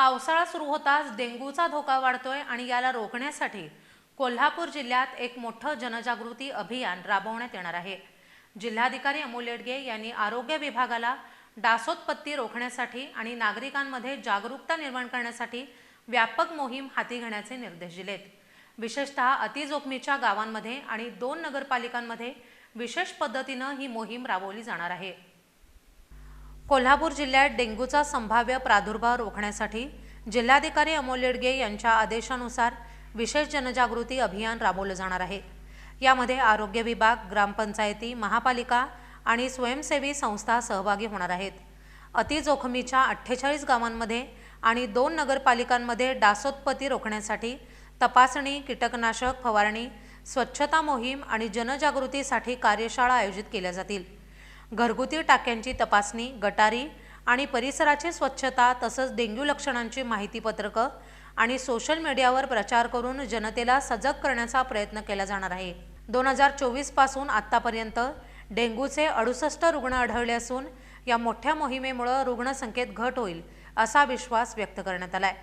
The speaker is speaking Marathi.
पावसाळा सुरू होताच डेंग्यूचा धोका वाढतोय आणि याला रोखण्यासाठी कोल्हापूर जिल्ह्यात एक मोठं जनजागृती अभियान राबवण्यात येणार आहे. जिल्हाधिकारी अमोल येडगे यांनी आरोग्य विभागाला डासोत्पत्ती रोखण्यासाठी आणि नागरिकांमध्ये जागरूकता निर्माण करण्यासाठी व्यापक मोहीम हाती घेण्याचे निर्देश दिलेत. विशेषतः अतिजोखमीच्या गावांमध्ये आणि दोन नगरपालिकांमध्ये विशेष पद्धतीनं ही मोहीम राबवली जाणार आहे. कोल्हापूर जिल्ह्यात डेंग्यूचा संभाव्य प्रादुर्भाव रोखण्यासाठी जिल्हाधिकारी अमोल येडगे यांच्या आदेशानुसार विशेष जनजागृती अभियान राबवलं जाणार आहे. यामध्ये आरोग्य विभाग ग्रामपंचायती महापालिका आणि स्वयंसेवी संस्था सहभागी होणार आहेत. अतिजोखमीच्या अठ्ठेचाळीस गावांमध्ये आणि दोन नगरपालिकांमध्ये डासोत्पत्ती रोखण्यासाठी तपासणी कीटकनाशक फवारणी स्वच्छता मोहीम आणि जनजागृतीसाठी कार्यशाळा आयोजित केल्या जातील. घरगुती टाक्यांची तपासणी गटारी आणि परिसराची स्वच्छता तसंच डेंग्यू लक्षणांची माहितीपत्रकं आणि सोशल मीडियावर प्रचार करून जनतेला सजग करण्याचा प्रयत्न केला जाणार आहे. दोन हजार चोवीसपासून आत्तापर्यंत डेंग्यूचे अडुसष्ट रुग्ण आढळले असून या मोठ्या मोहिमेमुळं रुग्णसंख्येत घट होईल असा विश्वास व्यक्त करण्यात आला आहे